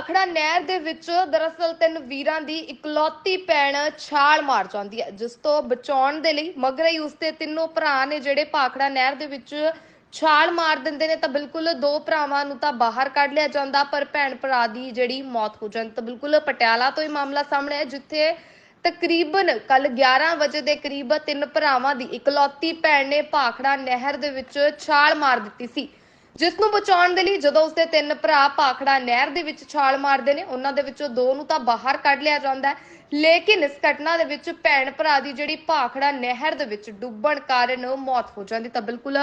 ਪਾਖੜਾ ਨਹਿਰ ਦੇ ਵਿੱਚ ਦਰਅਸਲ ਤਿੰਨ ਵੀਰਾਂ ਦੀ ਇਕਲੌਤੀ ਭੈਣ ਛਾਲ ਮਾਰ ਜਾਂਦੀ ਹੈ, ਜਿਸ ਤੋਂ ਬਚਾਉਣ ਦੇ ਲਈ ਮਗਰੇ ਹੀ ਉਸਦੇ ਤਿੰਨੋਂ ਭਰਾ ਨੇ ਜਿਹੜੇ ਪਾਖੜਾ ਨਹਿਰ ਦੇ ਵਿੱਚ ਛਾਲ ਮਾਰ ਦਿੰਦੇ ਨੇ ਤਾਂ ਬਿਲਕੁਲ ਦੋ ਭਰਾਵਾਂ ਨੂੰ ਤਾਂ ਬਾਹਰ ਕੱਢ ਲਿਆ ਜਾਂਦਾ, ਪਰ ਭੈਣ ਭਰਾ ਦੀ ਜਿਹੜੀ ਮੌਤ ਹੋ ਜਾਂਦੀ ਤਾਂ ਬਿਲਕੁਲ ਪਟਿਆਲਾ ਤੋਂ ਇਹ ਮਾਮਲਾ ਸਾਹਮਣੇ ਹੈ ਜਿੱਥੇ ਤਕਰੀਬਨ ਕੱਲ 11 ਵਜੇ ਦੇ ਕਰੀਬ ਤਿੰਨ ਭਰਾਵਾਂ ਦੀ ਇਕਲੌਤੀ ਭੈਣ ਨੇ ਭਾਖੜਾ ਨਹਿਰ ਦੇ ਵਿੱਚ ਛਾਲ ਮਾਰ ਦਿੱਤੀ ਸੀ। ਜਿਸ ਨੂੰ ਬਚਾਉਣ ਦੇ ਲਈ ਜਦੋਂ ਉਸਦੇ ਤਿੰਨ ਭਰਾ ਭਾਖੜਾ ਨਹਿਰ ਦੇ ਵਿੱਚ ਛਾਲ ਮਾਰਦੇ ਨੇ, ਉਹਨਾਂ ਦੇ ਵਿੱਚੋਂ ਦੋ ਨੂੰ ਤਾਂ ਬਾਹਰ ਕੱਢ ਲਿਆ ਜਾਂਦਾ ਹੈ। ਲੇਕਿਨ ਇਸ ਘਟਨਾ ਦੇ ਵਿੱਚ ਭੈਣ ਭਰਾ ਦੀ ਜਿਹੜੀ ਭਾਖੜਾ ਨਹਿਰ ਦੇ ਵਿੱਚ ਡੁੱਬਣ ਕਾਰਨ ਮੌਤ ਹੋ ਜਾਂਦੀ ਤਾਂ ਬਿਲਕੁਲ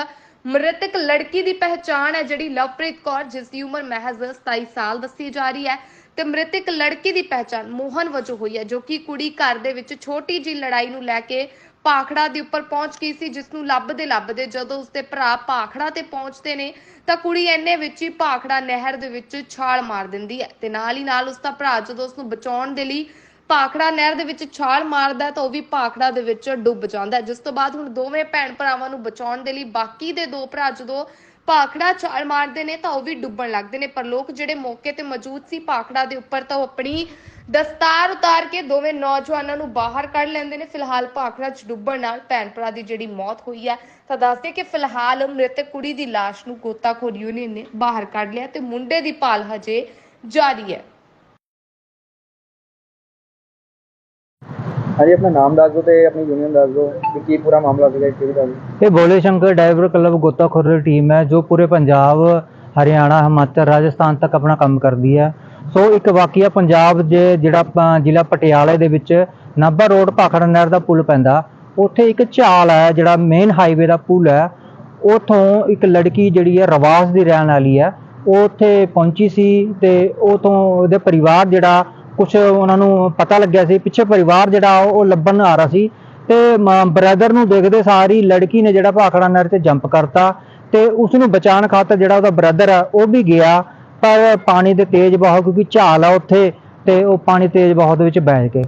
ਮ੍ਰਿਤਕ ਲੜਕੀ ਦੀ ਪਹਿਚਾਣ ਹੈ ਜਿਹੜੀ ਲਵਪ੍ਰੀਤ ਕੌਰ, ਜਿਸ ਦੀ ਉਮਰ ਮਹਿਜ਼ 27 ਸਾਲ ਦੱਸੀ ਜਾ ਰਹੀ ਹੈ। ਤੇ ਮ੍ਰਿਤਕ ਲੜਕੀ ਦੀ ਪਹਿਚਾਣ ਮੋਹਨ ਵਜੋਂ ਹੋਈ ਹੈ, ਜੋ ਕਿ ਕੁੜੀ ਘਰ ਦੇ ਵਿੱਚ ਛੋਟੀ ਜੀ ਲੜਾਈ ਨੂੰ ਲੈ ਕੇ ਪਾਖੜਾ ਦੇ ਉੱਪਰ ਪਹੁੰਚ ਗਈ ਸੀ ਜਿਸ ਨੂੰ ਲੱਭਦੇ ਲੱਭਦੇ ਜਦੋਂ ਉਸਦੇ ਭਰਾ ਪਾਖੜਾ ਤੇ ਪਹੁੰਚਦੇ ਨੇ, ਤਾਂ ਕੁੜੀ ਐਨੇ ਵਿੱਚ ਹੀ ਪਾਖੜਾ ਨਹਿਰ ਦੇ ਵਿੱਚ ਛਾਲ ਮਾਰ ਦਿੰਦੀ ਹੈ ਤੇ ਨਾਲ ਹੀ ਨਾਲ ਉਸਦਾ ਭਰਾ ਜਦੋਂ ਉਸ ਨੂੰ ਬਚਾਉਣ ਦੇ ਲਈ ਪਾਖੜਾ ਨਹਿਰ ਦੇ ਵਿੱਚ ਛਾਲ ਮਾਰਦਾ ਤਾਂ ਉਹ ਵੀ ਪਾਖੜਾ ਦੇ ਵਿੱਚ ਡੁੱਬ ਜਾਂਦਾ ਜਿਸ ਤੋਂ ਬਾਅਦ ਹੁਣ ਦੋਵੇਂ ਭੈਣ ਭਰਾਵਾਂ ਨੂੰ ਬਚਾਉਣ ਦੇ ਲਈ ਬਾਕੀ ਦੇ ਦੋ ਭਰਾ ਜਦੋਂ ਪਾਖੜਾ ਛਾਲ ਮਾਰਦੇ ਨੇ, ਤਾਂ ਉਹ ਵੀ ਡੁੱਬਣ ਲੱਗਦੇ ਨੇ। ਪਰ ਲੋਕ ਜਿਹੜੇ ਮੌਕੇ ਤੇ ਮੌਜੂਦ ਸੀ ਪਾਖੜਾ ਦੇ ਉੱਪਰ, ਤਾਂ ਉਹ ਆਪਣੀ ਦਸਤਾਰ ਉਤਾਰ ਕੇ ਦੋਵੇਂ ਨੌਜਵਾਨਾਂ ਨੂੰ ਬਾਹਰ ਕੱਢ ਲੈਂਦੇ ਨੇ। ਫਿਲਹਾਲ ਪਾਖੜਾ 'ਚ ਡੁੱਬਣ ਨਾਲ ਭੈਣ ਭਰਾ ਦੀ ਜਿਹੜੀ ਮੌਤ ਹੋਈ ਹੈ ਤਾਂ ਦੱਸਦੇ ਕਿ ਫਿਲਹਾਲ ਮ੍ਰਿਤਕ ਕੁੜੀ ਦੀ ਲਾਸ਼ ਨੂੰ ਗੋਤਾਖੋਰ ਯੂਨੀਅਨ ਨੇ ਬਾਹਰ ਕੱਢ ਲਿਆ ਤੇ ਮੁੰਡੇ ਦੀ ਭਾਲ ਹਜੇ ਜਾਰੀ ਹੈ। ਹਾਂਜੀ ਆਪਣਾ ਨਾਮ ਦੱਸ ਦਿਓ ਤੇ ਆਪਣੀ ਯੂਨੀਅਨ ਦੱਸ ਦਿਓ ਕਿ ਕੀ ਪੂਰਾ ਮਾਮਲਾ ਸੀਗਾ ਇੱਥੇ ਵੀ ਦੱਸ ਦਿਓ ਇਹ ਭੋਲੇ ਸ਼ੰਕਰ ਡਾਈਵਰ ਕਲੱਬ ਗੋਤਾਖੋਰ ਦੀ ਟੀਮ ਹੈ ਜੋ ਪੂਰੇ ਪੰਜਾਬ ਹਰਿਆਣਾ ਹਿਮਾਚਲ ਰਾਜਸਥਾਨ ਤੱਕ ਆਪਣਾ ਕੰਮ ਕਰਦੀ ਹੈ। ਸੋ ਇੱਕ ਵਾਕਿਆ ਪੰਜਾਬ ਦੇ ਜਿਹੜਾ ਜ਼ਿਲ੍ਹਾ ਪਟਿਆਲੇ ਦੇ ਵਿੱਚ ਨਾਭਾ ਰੋਡ ਭਾਖੜਾ ਨਹਿਰ ਦਾ ਪੁਲ ਪੈਂਦਾ, ਉੱਥੇ ਇੱਕ ਝਾਲ ਹੈ ਜਿਹੜਾ ਮੇਨ ਹਾਈਵੇ ਦਾ ਪੁਲ ਹੈ, ਉਥੋਂ ਇੱਕ ਲੜਕੀ ਜਿਹੜੀ ਹੈ ਰਵਾਸ ਦੀ ਰਹਿਣ ਵਾਲੀ ਹੈ, ਉਹ ਉੱਥੇ ਪਹੁੰਚੀ ਸੀ ਤੇ ਉਥੋਂ ਉਹਦੇ ਪਰਿਵਾਰ ਜਿਹੜਾ ਕੁਝ ਉਹਨਾਂ ਨੂੰ ਪਤਾ ਲੱਗਿਆ ਸੀ, ਪਿੱਛੇ ਪਰਿਵਾਰ ਜਿਹੜਾ ਉਹ ਲੱਭਣ ਆ ਰਿਹਾ ਸੀ ਤੇ ਬ੍ਰਦਰ ਨੂੰ ਦੇਖਦੇ ਸਾਰੀ ਲੜਕੀ ਨੇ ਜਿਹੜਾ ਭਾਖੜਾ ਨਹਿਰ ਤੇ ਜੰਪ ਕਰਤਾ ਤੇ ਉਸ ਨੂੰ ਬਚਾਉਣ ਖਾਤਰ ਜਿਹੜਾ ਉਹਦਾ ਬ੍ਰਦਰ ਆ ਉਹ ਵੀ ਗਿਆ ਪਰ ਪਾਣੀ ਦੇ ਤੇਜ਼ ਬਹਾਅ ਕਿਉਂਕਿ ਝਾਲ ਆ ਉੱਥੇ ਤੇ ਉਹ ਪਾਣੀ ਤੇਜ਼ ਬਹਾਅ ਦੇ ਵਿੱਚ ਬਹਿ ਗਏ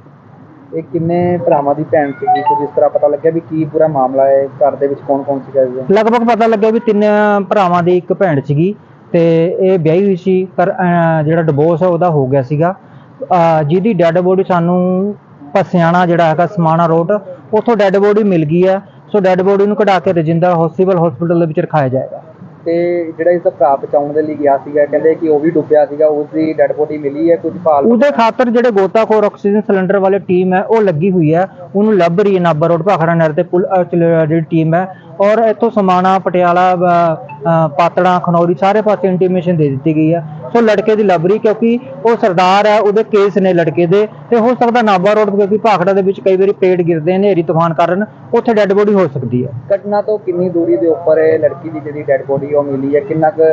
ਇਹ ਕਿੰਨੇ ਭਰਾਵਾਂ ਦੀ ਭੈਣ ਸੀਗੀ? ਕੁਝ ਇਸ ਤਰ੍ਹਾਂ ਪਤਾ ਲੱਗਿਆ ਵੀ ਕੀ ਪੂਰਾ ਮਾਮਲਾ ਹੈ ਘਰ ਦੇ ਵਿੱਚ ਕੌਣ ਕੌਣ ਸੀਗਾ ਜੀ? ਲਗਭਗ ਪਤਾ ਲੱਗਿਆ ਵੀ ਤਿੰਨ ਭਰਾਵਾਂ ਦੀ ਇੱਕ ਭੈਣ ਸੀਗੀ ਤੇ ਇਹ ਵਿਆਹੀ ਹੋਈ ਸੀ ਪਰ ਅਹ, ਜਿਹੜਾ ਡਿਵੋਰਸ ਆ ਉਹਦਾ ਹੋ ਗਿਆ ਸੀਗਾ। ਅਹ, ਜਿਹਦੀ ਡੈੱਡ ਬੋਡੀ ਸਾਨੂੰ ਪਸਿਆਣਾ ਜਿਹੜਾ ਹੈਗਾ ਸਮਾਣਾ ਰੋਡ ਉੱਥੋਂ ਡੈੱਡ ਬੋਡੀ ਮਿਲ ਗਈ ਹੈ ਸੋ ਡੈੱਡ ਬੋਡੀ ਨੂੰ ਕਢਾ ਕੇ ਰਜਿੰਦਰ ਹਸਪੀਟਲ ਹਸਪੀਟਲ ਦੇ ਵਿੱਚ ਰਖਾਇਆ ਜਾਏਗਾ। ਤੇ ਜਿਹੜਾ ਇਸ ਦਾ ਭਰਾ ਬਚਾਉਣ ਦੇ ਲਈ ਗਿਆ ਸੀਗਾ, ਕਹਿੰਦੇ ਕਿ ਉਹ ਵੀ ਡੁੱਬਿਆ ਸੀਗਾ ਉਸ ਦੀ ਡੈਡ ਬੋਡੀ ਮਿਲੀ ਹੈ, ਕੁਝ ਭਾਲ ਉਹਦੇ ਖਾਤਰ ਜਿਹੜੇ ਗੋਤਾਖੋਰ ਆਕਸੀਜਨ ਸਿਲੰਡਰ ਵਾਲੀ ਟੀਮ ਹੈ, ਉਹ ਲੱਗੀ ਹੋਈ ਹੈ, ਉਹਨੂੰ ਲੱਭ ਰਹੀ ਹੈ ਨਾਭਾ ਰੋਡ, ਭਾਖੜਾ ਨਹਿਰ ਤੇ ਪੁਲ ਜਿਹੜੀ ਟੀਮ ਹੈ, ਔਰ ਇੱਥੋਂ ਸਮਾਣਾ, ਪਟਿਆਲਾ ਪਾਤੜਾ, ਖਨੌਰੀ ਸਾਰੇ ਪਾਸੇ ਇੰਟੀਮੇਸ਼ਨ ਦੇ ਦਿੱਤੀ ਗਈ ਹੈ। ਸੋ ਲੜਕੇ ਦੀ ਲੱਭ ਰਹੀ ਕਿਉਂਕਿ ਉਹ ਸਰਦਾਰ ਹੈ ਉਹਦੇ ਕੇਸ ਨੇ ਲੜਕੇ ਦੇ ਤੇ ਹੋ ਸਕਦਾ ਨਾਭਾ ਰੋਡ ਕਿਉਂਕਿ ਭਾਖੜਾ ਦੇ ਵਿੱਚ ਕਈ ਵਾਰੀ ਪੇੜ ਗਿਰਦੇ ਨੇ ਹਨੇਰੀ ਤੂਫਾਨ ਕਾਰਨ ਉੱਥੇ ਡੈੱਡ ਬੋਡੀ ਹੋ ਸਕਦੀ ਹੈ। ਘਟਨਾ ਤੋਂ ਕਿੰਨੀ ਦੂਰੀ ਦੇ ਉੱਪਰ ਇਹ ਲੜਕੀ ਦੀ ਜਿਹੜੀ ਡੈਡ ਬੋਡੀ ਉਹ ਮਿਲੀ ਹੈ? ਕਿੰਨਾ ਕੁ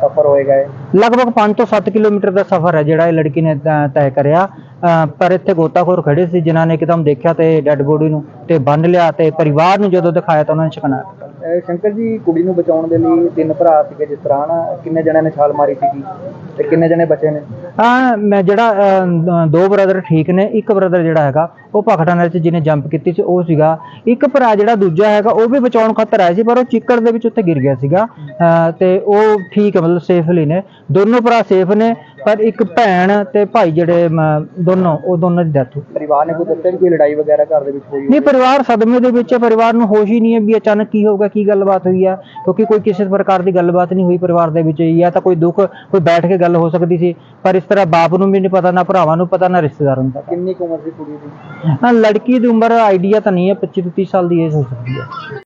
ਸਫਰ ਹੋਏਗਾ ਇਹ? ਲਗਭਗ 5 ਤੋਂ 7 ਕਿਲੋਮੀਟਰ ਦਾ ਸਫ਼ਰ ਹੈ ਜਿਹੜਾ ਇਹ ਲੜਕੀ ਨੇ ਤੈਅ ਕਰਿਆ। ਪਰ ਇੱਥੇ ਗੋਤਾਖੋਰ ਖੜੇ ਸੀ ਜਿਨ੍ਹਾਂ ਨੇ ਇੱਕਦਮ ਦੇਖਿਆ ਤੇ ਡੈੱਡ ਬੋਡੀ ਨੂੰ ਤੇ ਬੰਨ ਲਿਆ ਤੇ ਪਰਿਵਾਰ ਨੂੰ ਜਦੋਂ ਦਿਖਾਇਆ ਤਾਂ ਉਹਨਾਂ ਨੇ ਅਹ ਸ਼ੰਕਰ ਜੀ ਕੁੜੀ ਨੂੰ ਬਚਾਉਣ ਦੇ ਲਈ ਤਿੰਨ ਭਰਾ ਸੀਗੇ ਜਿਸ ਤਰ੍ਹਾਂ ਨਾ ਕਿੰਨੇ ਜਣਿਆਂ ਨੇ ਛਾਲ ਮਾਰੀ ਸੀਗੀ ਤੇ ਕਿੰਨੇ ਜਣੇ ਬਚੇ ਨੇ? ਹਾਂ ਮੈਂ ਜਿਹੜਾ ਅਹ, ਦੋ ਬ੍ਰਦਰ ਠੀਕ ਨੇ ਇੱਕ ਬ੍ਰਦਰ ਜਿਹੜਾ ਹੈਗਾ ਉਹ ਭਖੜਾ ਨਹਿਰ 'ਚ ਜਿਹਨੇ ਜੰਪ ਕੀਤੀ ਸੀ ਉਹ ਸੀਗਾ। ਇੱਕ ਭਰਾ ਜਿਹੜਾ ਦੂਜਾ ਹੈਗਾ ਉਹ ਵੀ ਬਚਾਉਣ ਖਾਤਰ ਆਇਆ ਸੀ ਪਰ ਉਹ ਚਿੱਕੜ ਦੇ ਵਿੱਚ ਉੱਥੇ ਗਿਰ ਗਿਆ ਸੀਗਾ। ਅਹ, ਤੇ ਉਹ ਠੀਕ ਹੈ ਮਤਲਬ ਸੇਫਲੀ ਨੇ। ਦੋਨੋਂ ਭਰਾ ਸੇਫ ਨੇ। ਪਰ ਇੱਕ ਭੈਣ ਤੇ ਭਾਈ ਜਿਹੜੇ ਮ, ਦੋਨੋਂ ਉਹ ਦੋਨਾਂ ਦੀ ਡੈਥ ਪਰਿਵਾਰ ਨੇ ਕੋਈ ਦੱਸਿਆ ਵੀ ਕੋਈ ਲੜਾਈ ਵਗੈਰਾ ਘਰ ਦੇ ਵਿੱਚ ਹੋਈ ਨਹੀਂ ਪਰਿਵਾਰ ਸਦਮੇ ਦੇ ਵਿੱਚ ਹੈ ਪਰਿਵਾਰ ਨੂੰ ਹੋਸ਼ ਹੀ ਨਹੀਂ ਹੈ ਵੀ ਅਚਾਨਕ ਕੀ ਹੋਊਗਾ ਕੀ ਗੱਲਬਾਤ ਹੋਈ ਆ ਕਿਉਂਕਿ ਕੋਈ ਕਿਸੇ ਪ੍ਰਕਾਰ ਦੀ ਗੱਲਬਾਤ ਨਹੀਂ ਹੋਈ ਪਰਿਵਾਰ ਦੇ ਵਿੱਚ ਜਾਂ ਤਾਂ ਕੋਈ ਦੁੱਖ ਕੋਈ ਬੈਠ ਕੇ ਗੱਲ ਹੋ ਸਕਦੀ ਸੀ ਪਰ ਇਸ ਤਰ੍ਹਾਂ ਬਾਪ ਨੂੰ ਵੀ ਨਹੀਂ ਪਤਾ ਨਾ ਭਰਾਵਾਂ ਨੂੰ ਪਤਾ ਨਾ ਰਿਸ਼ਤੇਦਾਰਾਂ ਨੂੰ ਪਤਾ। ਕਿੰਨੀ ਕੁ ਉਮਰ ਸੀ ਕੁੜੀ ਦੀ? ਹਾਂ ਲੜਕੀ ਦੀ ਉਮਰ ਆਈਡੀਆ ਤਾਂ ਨਹੀਂ ਹੈ 25 ਤੋਂ 30 ਸਾਲ ਦੀ ਏਜ ਹੋ ਸਕਦੀ ਹੈ।